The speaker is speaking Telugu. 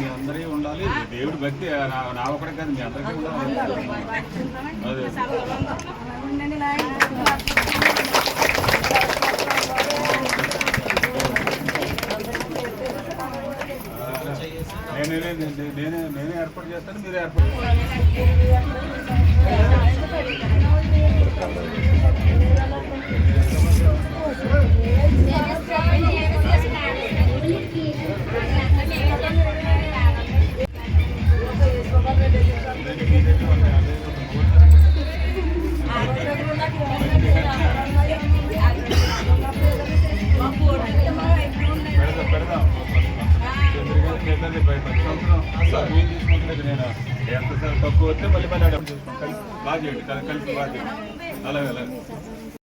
మీ అందరికీ ఉండాలి దేవుడి భక్తి నా ఒకటి కాదు మీ అందరికీ ఉండాలి. నేనే నేనే ఏర్పాటు చేస్తాను మీరు ఏర్పాటు ఎదురుగా ప్రతి సంవత్సరం నేను? ఎంత తక్కువ వస్తే మళ్ళీ మళ్ళీ బాగా చేయండి. కలిసి బాగా చేయండి. అలాగే అలాగే.